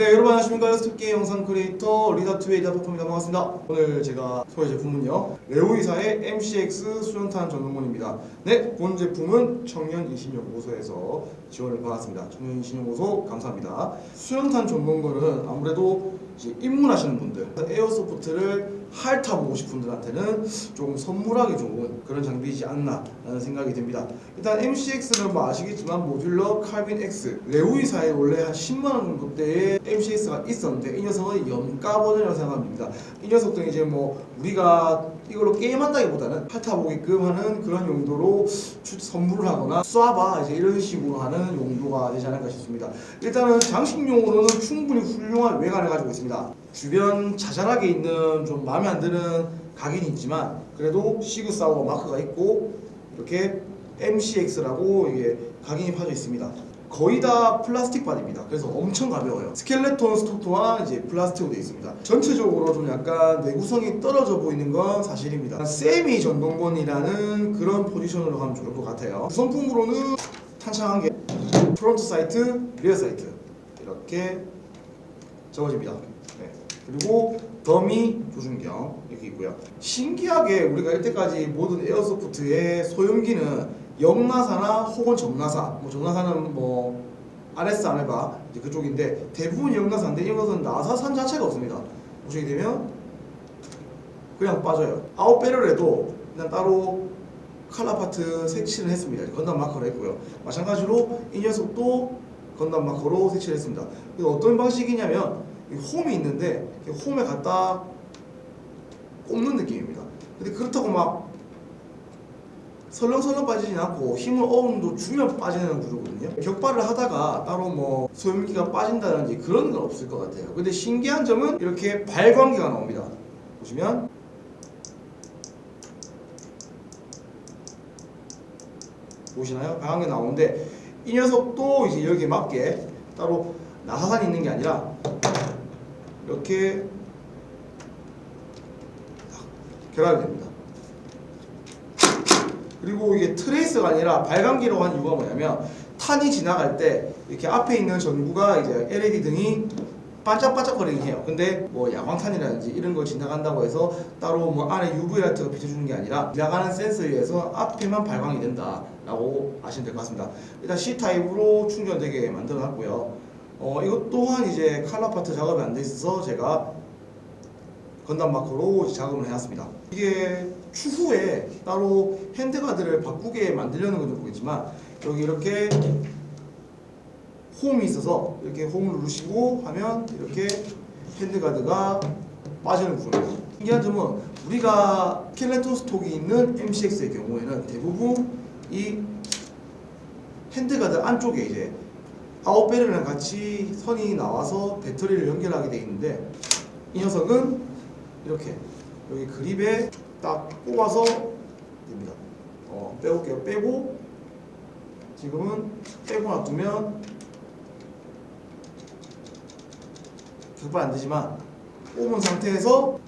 네 여러분 안녕하십니까? 스토끼 영상 크리에이터 리더2의 리더퍼입니다. 반갑습니다. 오늘 제가 소개 제품은요. 레오이사의 MCX 수연탄 전동문입니다. 네본 제품은 청년인신연구소에서 지원을 받았습니다. 청년인신연구소 감사합니다. 수연탄 전동문은 아무래도 입문하시는 분들 에어소프트를 핥아보고 싶은 분들한테는 조금 선물하기 좋은 그런 장비이지 않나 라는 생각이 듭니다. 일단 MCX는 뭐 아시겠지만 모듈러 칼빈 X 레오이사에 원래 한 10만원 정도대의 MCX가 있었는데 이 녀석은 염가 버전이라고 생각합니다. 이 녀석도 이제 뭐 우리가 이걸로 게임한다기보다는 핥아보게끔 하는 그런 용도로 추- 선물을 하거나 쏴봐 이제 이런 식으로 하는 용도가 되지 않을까 싶습니다. 일단은 장식용으로는 충분히 훌륭한 외관을 가지고 있습니다 주변 자잘하게 있는 좀 마음에 안 드는 각인이 있지만 그래도 시그사워 마크가 있고 이렇게 MCX라고 이게 각인이 파져 있습니다. 거의 다 플라스틱 바디입니다. 그래서 엄청 가벼워요. 스켈레톤 또한 이제 플라스틱으로 되어 있습니다. 전체적으로 좀 약간 내구성이 떨어져 보이는 건 사실입니다. 세미 전동건이라는 그런 포지션으로 가면 좋을 것 같아요. 구성품으로는 탄창한 게 프론트 사이트, 리어 사이트 이렇게 적어집니다. 네. 그리고 더미 조준경 이렇게 있고요. 신기하게 우리가 이때까지 모든 에어소프트의 소형기는 영나사나 혹은 정나사, 뭐 정나사는 뭐 RS 아메바 이제 그쪽인데 대부분 영나사인데 이것은 나사산 자체가 없습니다. 보시게 되면 그냥 빠져요. 아웃 배럴에도 그냥 따로 칼라 파트 색칠을 했습니다. 건담 마커로 했고요. 마찬가지로 이 녀석도 건담 마커로 색칠을 했습니다. 어떤 방식이냐면 이 홈이 있는데 홈에 갖다 꼽는 느낌입니다. 근데 그렇다고 막 설렁설렁 빠지진 않고 힘을 어느 정도 주면 빠지는 구조거든요. 격발을 하다가 따로 뭐 소염기가 빠진다든지 그런 건 없을 것 같아요. 근데 신기한 점은 이렇게 발광기가 나옵니다. 보시면 보시나요? 발광기 나오는데 이 녀석도 이제 여기에 맞게 따로 나사산이 있는 게 아니라 이렇게 딱 결합이 됩니다. 그리고 이게 트레이스가 아니라 발광기라고 한 이유가 뭐냐면 탄이 지나갈 때 이렇게 앞에 있는 전구가 이제 LED 등이 반짝반짝거리긴 해요. 근데 뭐 야광탄이라든지 이런 거 지나간다고 해서 따로 뭐 안에 UV 라이트가 비춰주는 게 아니라 지나가는 센서에 의해서 앞에만 발광이 된다라고 아시면 될 것 같습니다. 일단 C 타입으로 충전되게 만들어놨고요. 어 이것 또한 이제 칼라 파트 작업이 안 돼 있어서 제가 건담 이제 작업을 해놨습니다. 이게 추후에 따로 핸드가드를 바꾸게 만들려는 건지 모르겠지만 여기 이렇게 홈이 있어서 이렇게 홈을 누르시고 하면 이렇게 핸드가드가 빠지는 구조입니다. 신기한 점은 우리가 스켈레톤 스톡이 있는 MCX의 경우에는 대부분 이 핸드가드 안쪽에 이제 아웃배럴이랑 같이 선이 나와서 배터리를 연결하게 돼 있는데 이 녀석은 이렇게 여기 그립에 딱 꼽아서 됩니다. 어, 빼볼게요. 빼고 지금은 빼고 놔두면 격발 안 되지만 꼽은 상태에서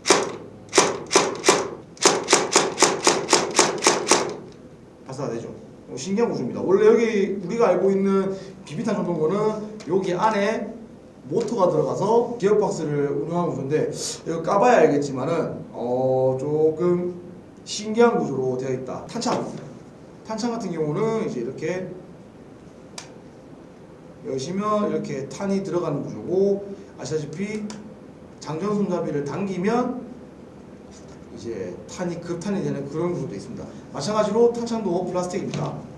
발사가 되죠. 어, 신기한 구조입니다. 원래 여기 우리가 알고 있는 비비탄 전동거는 여기 안에 모터가 들어가서 기어박스를 운영하는 구조인데 이거 까봐야 알겠지만은 어 조금 신기한 구조로 되어 있다. 탄창 탄창 같은 경우는 이제 이렇게 여시면 이렇게 탄이 들어가는 구조고 아시다시피 장전 손잡이를 당기면 이제 탄이 급탄이 되는 그런 구조도 있습니다. 마찬가지로 탄창도 플라스틱입니다.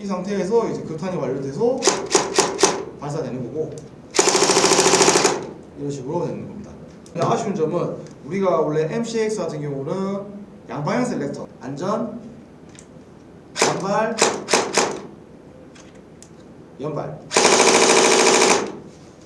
이 상태에서 이제 급탄이 완료돼서 발사되는 거고 이런 식으로 되는 겁니다. 아쉬운 점은 우리가 원래 MCX 같은 경우는 양방향 셀렉터 안전 연발 연발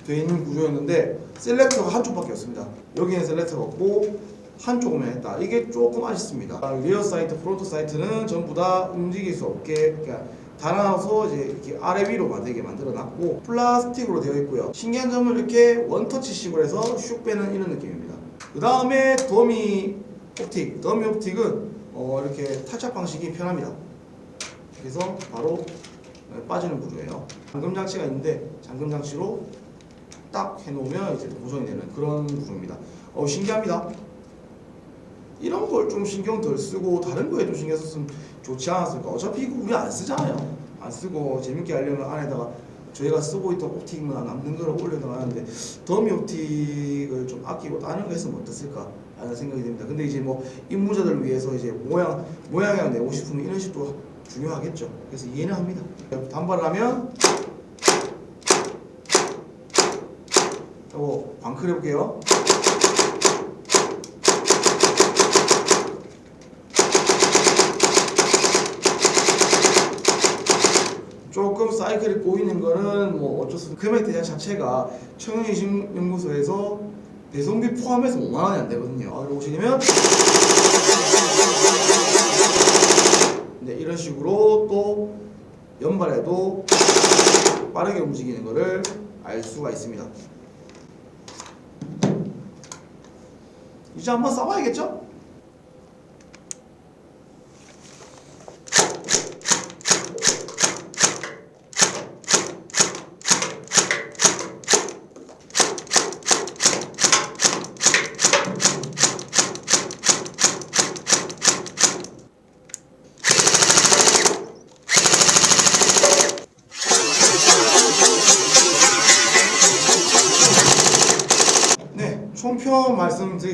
되어 있는 구조였는데 셀렉터가 한쪽밖에 없습니다. 여기는 셀렉터가 없고 한쪽만 했다. 이게 조금 아쉽습니다. 아, 리어 사이트, 프론트 사이트는 전부 다 움직일 수 없게 그러니까 달아서 이제 이렇게 아래 위로 만들게 만들어 놨고 플라스틱으로 되어 있고요. 신기한 점은 이렇게 원터치식으로 해서 슉 빼는 이런 느낌입니다. 그 다음에 더미 옵틱, 더미 옵틱은 어, 이렇게 탈착 방식이 편합니다. 그래서 바로 네, 빠지는 구조예요. 잠금 장치가 있는데 잠금 장치로 딱 해놓으면 이제 고정이 되는 그런 구조입니다. 어 신기합니다. 이런 걸 좀 신경 덜 쓰고 다른 거에 좀 신경 썼으면 좋지 않았을까? 어차피 이거 우리 안 쓰잖아요. 안 쓰고 재밌게 하려면 안에다가 저희가 쓰고 있던 옵틱만 남는 거를 올려놔 하는데 더미 옵틱을 좀 아끼고 다른 거 했으면 어땠을까? 라는 생각이 듭니다. 근데 이제 뭐 입무자들을 위해서 이제 모양 모양을 내고 싶으면 이런 식도 중요하겠죠. 그래서 이해는 합니다. 단발을 하면 저거 방클 해볼게요. 사이클이 꼬이는 거는 뭐 어쩔 수 없어. 금액 대장 자체가 청년이신연구소에서 배송비 포함해서 5만 원이 안 되거든요. 아, 여기 오시면 네, 이런 식으로 또 연발해도 빠르게 움직이는 거를 알 수가 있습니다. 이제 한번 써봐야겠죠?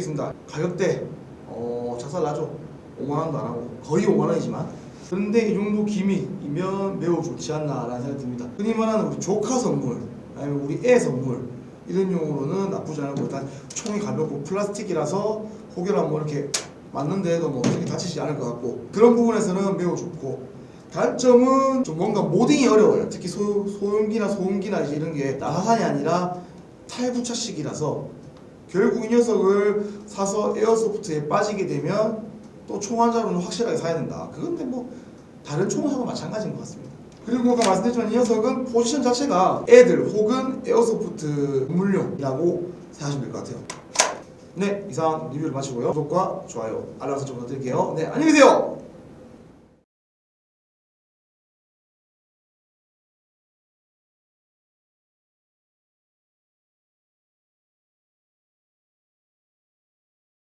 말씀드리겠습니다. 가격대 어, 작살 나죠. 5만 원도 안 하고 거의 5만 원이지만 그런데 이 정도 기미이면 매우 좋지 않나라는 생각이 듭니다. 흔히 말하는 우리 조카 선물 아니면 우리 애 선물 이런 용으로는 나쁘지 않고 일단 총이 가볍고 플라스틱이라서 혹여나 뭐 이렇게 맞는데도 뭐 크게 다치지 않을 것 같고 그런 부분에서는 매우 좋고 단점은 좀 뭔가 모딩이 어려워요. 특히 소, 소음기나 소음기나 이런 게 나사산이 아니라 탈부착식이라서 결국 이 녀석을 사서 에어소프트에 빠지게 되면 또총한 자루는 확실하게 사야 된다. 그건데 뭐 다른 총하고 마찬가지인 것 같습니다. 그리고 아까 말씀드렸지만 이 녀석은 포지션 자체가 애들 혹은 에어소프트 물용이라고 생각하시면 될 것 같아요. 네, 이상 리뷰를 마치고요. 구독과 좋아요, 알람 설정 부탁드릴게요. 네, 안녕히 계세요.